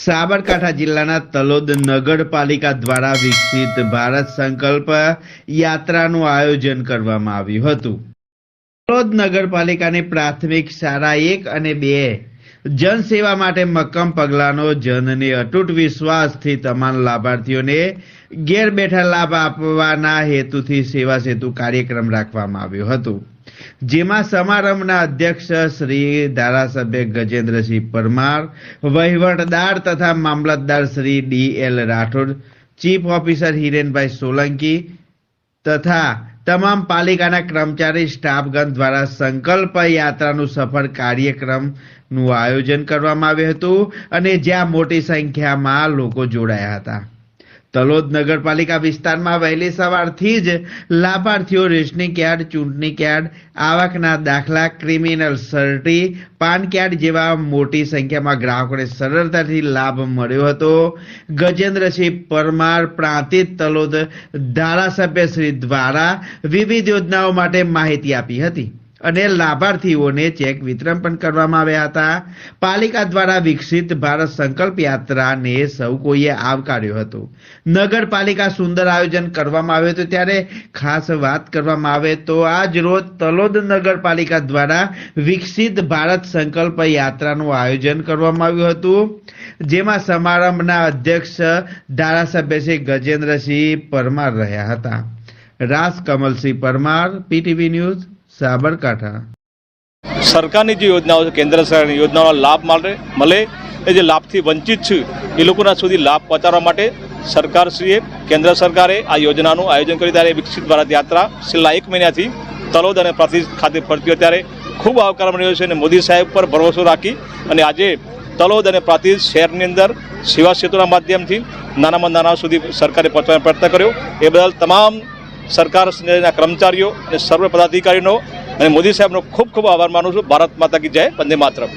સાબરકાંઠા જિલ્લાના તલોદ નગરપાલિકા દ્વારા વિકસિત ભારત સંકલ્પ યાત્રાનું આયોજન કરવામાં આવ્યું હતું. તલોદ નગરપાલિકાની પ્રાથમિક શાળા એક અને બે જનસેવા માટે મક્કમ પગલાંનો જનને અતૂટ વિશ્વાસથી તમામ લાભાર્થીઓને ઘેર બેઠા લાભ આપવાના હેતુથી સેવા સેતુ કાર્યક્રમ રાખવામાં આવ્યો હતો. જેમાં સમારંભના અધ્યક્ષ શ્રી ધારાસભ્ય ગજેન્દ્રસિંહ પરમાર, વહીવટદાર તથા મામલતદાર Shri D L Rathod, chief officer Hirenbhai Solanki તથા તમામ પાલિકાના કર્મચારી, સ્ટાફગણ દ્વારા સંકલ્પ યાત્રાનું સફળ કાર્યક્રમનું આયોજન કરવામાં આવ્યું હતું અને જ્યાં મોટી સંખ્યામાં લોકો જોડાયા હતા. તલોદ નગરપાલિકા વિસ્તારમાં વહેલી સવારથી જ લાભાર્થીઓ રેશનિંગ કાર્ડ ચૂંટણી કાર્ડ આવકના દાખલા, ક્રિમિનલ સર્ટી, પાન કાર્ડ જેવા મોટી સંખ્યામાં ગ્રાહકોને સરળતાથી લાભ મળ્યો હતો. ગજેન્દ્રસિંહ પરમાર પ્રાંતિત તલોદ ધારાસભ્ય શ્રી દ્વારા વિવિધ યોજનાઓ માટે માહિતી આપી હતી. અને લાભાર્થીઓને ચેક વિતરણ પણ કરવામાં આવ્યા હતા. પાલિકા દ્વારા વિકસિત ભારત સંકલ્પ યાત્રાને સૌ કોઈએ આવકાર્યો હતો. નગરપાલિકા સુંદર આયોજન કરવામાં આવ્યું હતું. ત્યારે ખાસ વાત કરવામાં આવે તો આજ રોજ તલોદ નગરપાલિકા દ્વારા વિકસિત ભારત સંકલ્પ યાત્રાનું આયોજન કરવામાં આવ્યું હતું. જેમાં સમારંભના અધ્યક્ષ ધારાસભ્ય શ્રી ગજેન્દ્રસિંહ પરમાર રહ્યા હતા. રાસ કમલસિંહ પરમાર, પીટીવી ન્યૂઝ સાબરકાંઠા. સરકારની જે યોજનાઓ છે, કેન્દ્ર સરકારની યોજનાઓનો લાભ મળે મળે. એ જે લાભથી વંચિત છે, એ લોકોના સુધી લાભ પહોંચાડવા માટે સરકારશ્રીએ, કેન્દ્ર સરકારે આ યોજનાનું આયોજન કર્યું. ત્યારે વિકસિત ભારત યાત્રા છેલ્લા એક મહિનાથી તલોદ અને પ્રાંતિજ ખાતે ફરતી હોય ત્યારે ખૂબ આવકાર મળ્યો છે અને મોદી સાહેબ પર ભરોસો રાખી અને આજે તલોદ અને પ્રાંતિજ શહેરની અંદર સેવા સેતુના માધ્યમથી નાનામાં નાના સુધી સરકારે પહોંચવાનો પ્રયત્ન કર્યો. એ બદલ તમામ સરકારના કર્મચારીઓ અને સર્વ પદાધિકારીનો અને મોદી સાહેબનો ખૂબ ખૂબ આભાર માનું છું. ભારત માતા કી જય. વંદે માતરમ.